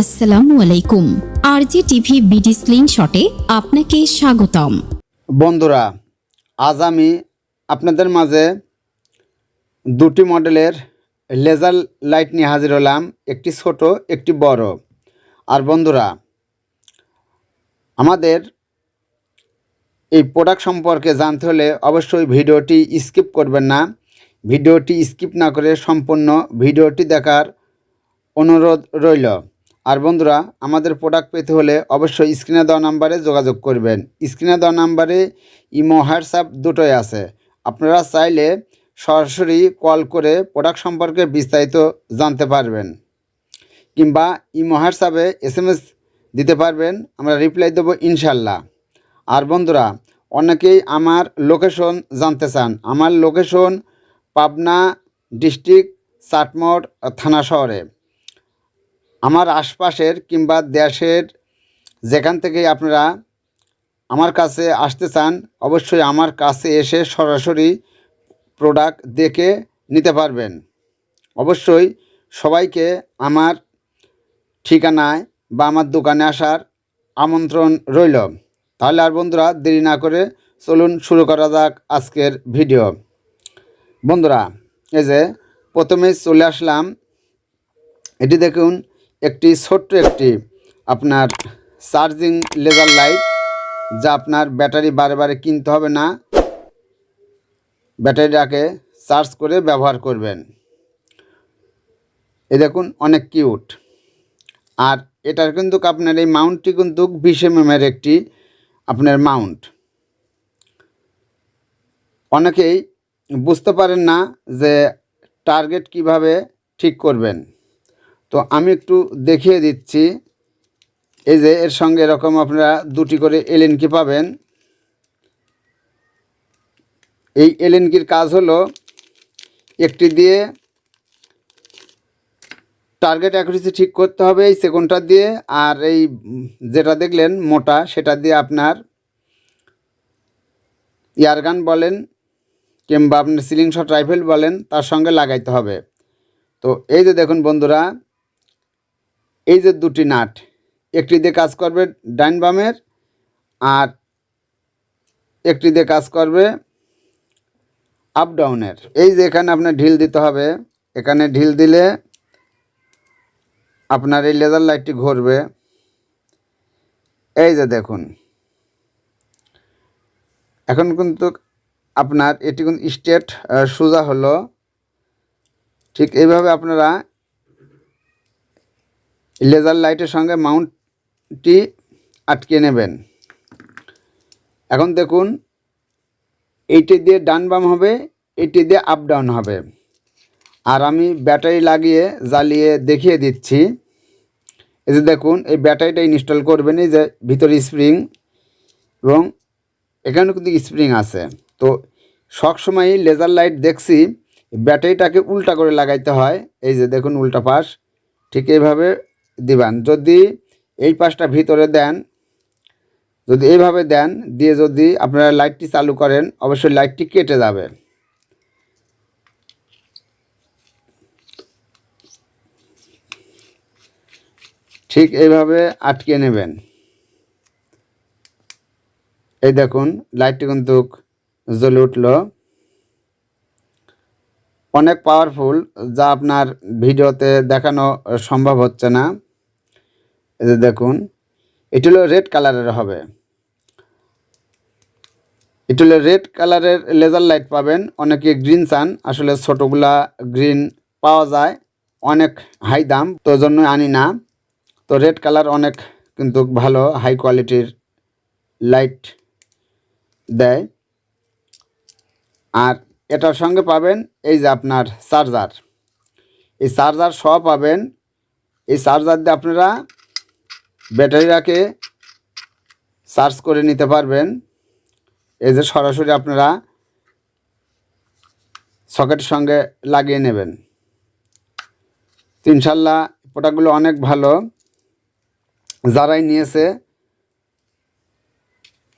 আসসালামু আলাইকুম। আরজি TV BD sling শটে আপনাকে স্বাগতম। বন্ধুরা, আজ আমি আপনাদের মাঝে দুটি মডেলের লেজার লাইট নিয়ে হাজির হলাম। একটি ছোট, একটি বড়। আর বন্ধুরা, আমাদের এই প্রোডাক্ট সম্পর্কে জানতে হলে অবশ্যই ভিডিওটি স্কিপ করবেন না। ভিডিওটি স্কিপ না করে সম্পূর্ণ ভিডিওটি দেখার অনুরোধ রইল। আর বন্ধুরা, আমাদের প্রোডাক্ট পেতে হলে অবশ্যই স্ক্রিনে দেওয়া নাম্বারে যোগাযোগ করবেন। স্ক্রিনে দেওয়া নাম্বারে ইমো, হোয়াটসঅ্যাপ দুটোই আছে। আপনারা চাইলে সরাসরি কল করে প্রোডাক্ট সম্পর্কে বিস্তারিত জানতে পারবেন। কিংবা ইমো, হোয়াটসঅ্যাপে এস এম এস দিতে পারবেন। আমরা রিপ্লাই দেবো ইনশাল্লাহ আর বন্ধুরা, অনেকেই আমার লোকেশন জানতে চান। আমার লোকেশন পাবনা ডিস্ট্রিক্ট চাটমোড় থানা শহরে। আমার আশপাশের কিংবা দেশের যেখান থেকে আপনারা আমার কাছে আসতে চান, অবশ্যই আমার কাছে এসে সরাসরি প্রোডাক্ট দেখে নিতে পারবেন। অবশ্যই সবাইকে আমার ঠিকানায় বা আমার দোকানে আসার আমন্ত্রণ রইল। তাহলে আর বন্ধুরা, দেরি না করে চলুন শুরু করা যাক আজকের ভিডিও। বন্ধুরা, এই যে প্রথমে চলে আসলাম। এটি দেখুন একটি ছোট্ট একটি আপনার চার্জিং লেজার লাইট যা আপনার ব্যাটারি বারে বারে কিনতে হবে না। ব্যাটারিটাকে চার্জ করে ব্যবহার করবেন। এ দেখুন, অনেক কিউট। আর এটার কিন্তু আপনার এই মাউন্টটি কিন্তু বিশ এর একটি আপনার মাউন্ট। অনেকেই বুঝতে পারেন না যে টার্গেট কীভাবে ঠিক করবেন। তো আমি একটু দেখিয়ে দিচ্ছি। এই যে এর সঙ্গে এরকম আপনারা দুটি করে এলএনকি পাবেন। এই এলএনকির কাজ হলো একটি দিয়ে টার্গেট অ্যাকুরেসি ঠিক করতে হবে এই সেকেন্ডটা দিয়ে, আর এই যেটা দেখলেন মোটা, সেটা দিয়ে আপনার ইয়ারগান বলেন কিংবা আপনার সিলিং শট রাইফেল বলেন, তার সঙ্গে লাগাইতে হবে। তো এই যে দেখুন বন্ধুরা এই যে দুটি নাট, একটি দিয়ে কাজ করবে ডাইন বামের আর একটি দিয়ে কাজ করবে আপ ডাউনের। এই যে এখানে আপনার ঢিল দিতে হবে, এখানে ঢিল দিলে আপনার এই লেজার লাইটটি ঘুরবে। এই যে দেখুন, এখন কিন্তু আপনার এটি কিন্তু স্টেট সোজা হলো। ঠিক এইভাবে আপনারা লেজার লাইটের সঙ্গে মাউন্টটি আটকে নেবেন। এখন দেখুন, এইটি দিয়ে ডান বাম হবে এটি দিয়ে আপ ডাউন হবে। আর আমি ব্যাটারি লাগিয়ে, জ্বালিয়ে দেখিয়ে দিচ্ছি। এই যে দেখুন, এই ব্যাটারিটা ইনস্টল করবেন, এই যে ভিতরে স্প্রিং এবং এখানে কিন্তু স্প্রিং আছে। তো সবসময়ই লেজার লাইট দেখছি, ব্যাটারিটাকে উল্টা করে লাগাইতে হয়। এই যে দেখুন, উল্টা পাশ, ঠিক এইভাবে দিবেন। যদি এই পাশটা ভিতরে দেন, যদি এইভাবে দেন, দিয়ে যদি আপনারা লাইটটি চালু করেন, অবশ্যই লাইটটি কেটে যাবে। ঠিক এইভাবে আটকে নেবেন। এই দেখুন, লাইটটি কিন্তু জ্বলে উঠল। অনেক পাওয়ারফুল যা আপনার ভিডিওতে দেখানো সম্ভব হচ্ছে না। এই দেখুন, এটি হলো রেড কালারের হবে। এটি হলো রেড কালারের লেজার লাইট পাবেন। অনেকে গ্রিন চান, আসলে ছোটোগুলা গ্রিন পাওয়া যায়, অনেক হাই দাম, তো জন্য আনি না। তো রেড কালার অনেক কিন্তু ভালো হাই কোয়ালিটির লাইট দেয়। আর এটার সঙ্গে পাবেন এই যে আপনার চার্জার এই চার্জার সহ পাবেন। এই চার্জার দিয়ে আপনারা ব্যাটারিটাকে চার্জ করে নিতে পারবেন। এই যে সরাসরি আপনারা সকেটের সঙ্গে লাগিয়ে নেবেন। তো ইনশাল্লাহ প্রোডাক্টগুলো অনেক ভালো। যারাই নিয়েছে,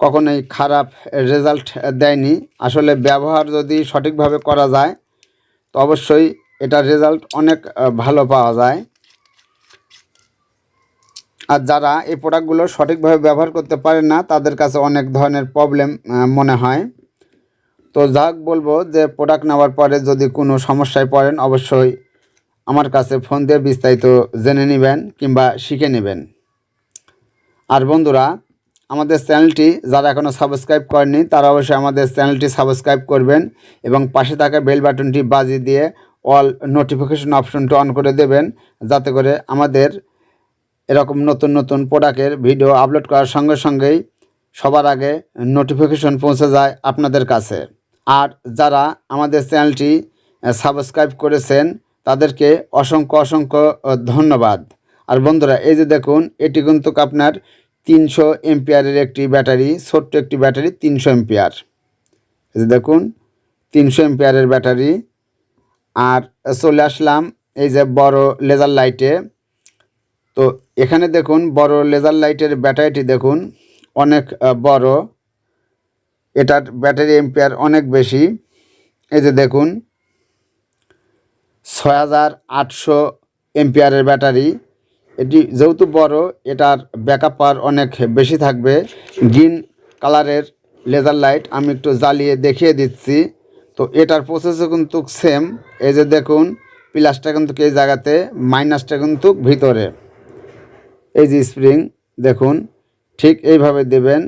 কখনোই খারাপ রেজাল্ট দেয়নি। আসলে ব্যবহার যদি সঠিকভাবে করা যায়, তো অবশ্যই এটার রেজাল্ট অনেক ভালো পাওয়া যায়। আর যারা এই প্রোডাক্টগুলো সঠিকভাবে ব্যবহার করতে পারেন না, তাদের কাছে অনেক ধরনের প্রবলেম মনে হয়। তো যাক বলব যে প্রোডাক্ট নেওয়ার পরে যদি কোনো সমস্যায় পড়েন, অবশ্যই আমার কাছে ফোন দিয়ে বিস্তারিত জেনে নেবেন কিংবা শিখে নেবেন। আর বন্ধুরা, আমাদের চ্যানেলটি যারা এখনও সাবস্ক্রাইব করেনি তারা অবশ্যই আমাদের চ্যানেলটি সাবস্ক্রাইব করবেন এবং পাশে থাকা বেল বাটনটি বাজিয়ে দিয়ে অল নোটিফিকেশন অপশনটি অন করে দেবেন, যাতে করে আমাদের এরকম নতুন নতুন প্রোডাক্টের ভিডিও আপলোড করার সঙ্গে সঙ্গেই সবার আগে নোটিফিকেশন পৌঁছে যায় আপনাদের কাছে। আর যারা আমাদের চ্যানেলটি সাবস্ক্রাইব করেছেন, তাদেরকে অসংখ্য অসংখ্য ধন্যবাদ। আর বন্ধুরা, এই যে দেখুন, এটি কিন্তু আপনার তিনশো এমপিয়ারের একটি ব্যাটারি, ছোট্ট একটি ব্যাটারি তিনশো এমপিয়ার এই যে দেখুন, তিনশো এমপিয়ারের ব্যাটারি। আর চলে আসলাম এই যে বড় লেজার লাইটে তো এখানে দেখুন বড় লেজার লাইটের ব্যাটারিটি দেখুন, অনেক বড়। এটার ব্যাটারি এম্পিয়ার অনেক বেশি। এই যে দেখুন, ছয় হাজার আটশো এম্পিয়ারের ব্যাটারি এটি যেহেতু বড়, এটার ব্যাকআপ পাওয়ার অনেক বেশি থাকবে। গ্রিন কালারের লেজার লাইট আমি একটু জ্বালিয়ে দেখিয়ে দিচ্ছি। তো এটার প্রসেসও কিন্তু সেম এই যে দেখুন প্লাসটা কিন্তু এই জায়গাতে মাইনাসটা কিন্তু ভিতরে। এই যে স্প্রিং দেখুন, ঠিক এইভাবে দেবেন।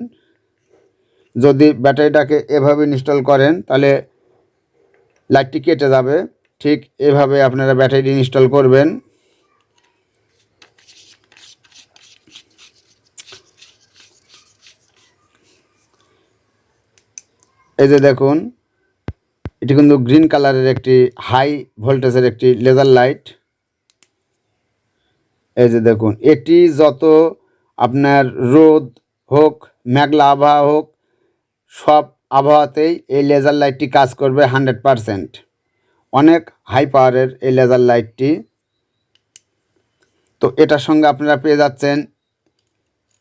যদি ব্যাটারিটাকে এভাবে ইনস্টল করেন, তাহলে লাইটটি কেটে যাবে। ঠিক এভাবে আপনারা ব্যাটারি ইনস্টল করবেন। এই যে দেখুন, এটি কিন্তু গ্রিন কালারের একটি হাই ভোল্টেজের একটি লেজার লাইট এই যে দেখুন, এটি যত আপনার রোদ হোক, মেঘলা আবহাওয়া হোক, সব আবহাওয়াতেই এই লেজার লাইটটি কাজ করবে হান্ড্রেড পারসেন্ট অনেক হাই পাওয়ারের এই লেজার লাইটটি তো এটার সঙ্গে আপনারা পেয়ে যাচ্ছেন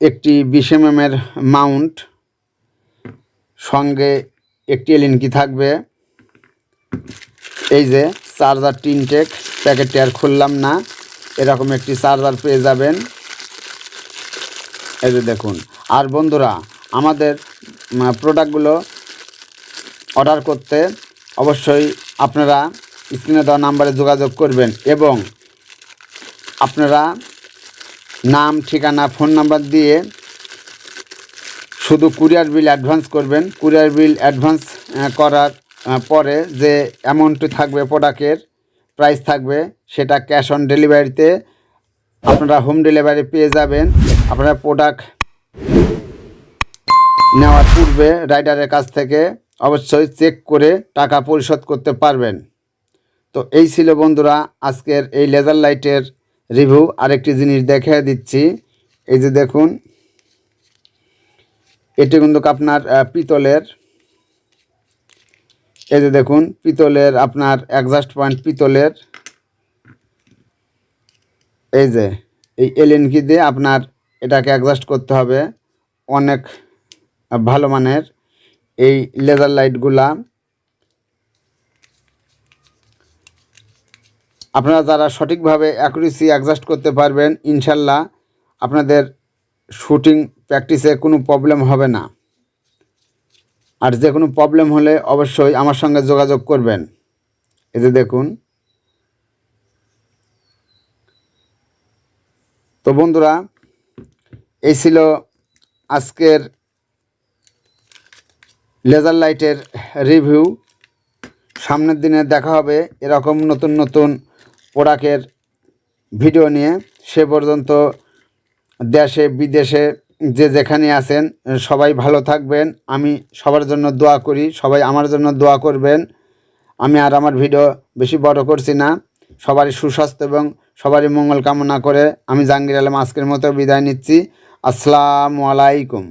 একটি বিশ এর মাউন্ট সঙ্গে একটি এলএনকি থাকবে। এই যে চার্জার টিনটেক প্যাকেটটি আর খুললাম না। এরকম একটি চার্জার পেয়ে যাবেন। এই যে দেখুন। আর বন্ধুরা, আমাদের প্রোডাক্টগুলো অর্ডার করতে অবশ্যই আপনারা স্ক্রিনে দেওয়া নাম্বারে যোগাযোগ করবেন এবং আপনারা নাম, ঠিকানা ফোন নাম্বার দিয়ে শুধু কুরিয়ার বিল অ্যাডভান্স করবেন। কুরিয়ার বিল অ্যাডভান্স করার পরে যে অ্যামাউন্টটি থাকবে প্রোডাক্টের প্রাইস থাকবে, সেটা ক্যাশ অন ডেলিভারিতে আপনারা হোম ডেলিভারি পেয়ে যাবেন। আপনারা প্রোডাক্ট নেওয়ার পূর্বে রাইডারের কাছ থেকে অবশ্যই চেক করে টাকা পরিশোধ করতে পারবেন। তো এই ছিল বন্ধুরা আজকের এই লেজার লাইটের রিভিউ আরেকটি জিনিস দেখে দিচ্ছি। এই যে দেখুন, এটি কিন্তু আপনার পিতলের এই যে দেখুন, পিতলের আপনার অ্যাডজাস্ট পয়েন্ট পিতলের। এই যে, এই এলএনকি দিয়ে আপনার এটাকে অ্যাডজাস্ট করতে হবে। অনেক ভালো মানের এই লেজার লাইটগুলা আপনারা যারা সঠিকভাবে অ্যাকুরেসি অ্যাডজাস্ট করতে পারবেন, ইনশাল্লাহ আপনাদের শুটিং প্র্যাকটিসে কোনো প্রবলেম হবে না। আর যে কোনো প্রবলেম হলে অবশ্যই আমার সঙ্গে যোগাযোগ করবেন। এই যে দেখুন। তো বন্ধুরা, এই ছিল আজকের লেজার লাইটের রিভিউ সামনের দিনে দেখা হবে এরকম নতুন নতুন প্রোডাক্টের ভিডিও নিয়ে। সে পর্যন্ত দেশে, বিদেশে যে যেখানে আছেন, সবাই ভালো থাকবেন। আমি সবার জন্য দোয়া করি, সবাই আমার জন্য দোয়া করবেন। আমি আর আমার ভিডিও বেশি বড় করছি না। সবারই সুস্বাস্থ্য এবং সবারই মঙ্গল কামনা করে আমি জাহাঙ্গীর আলম আজকের মতো বিদায় নিচ্ছি। আসসালামু আলাইকুম।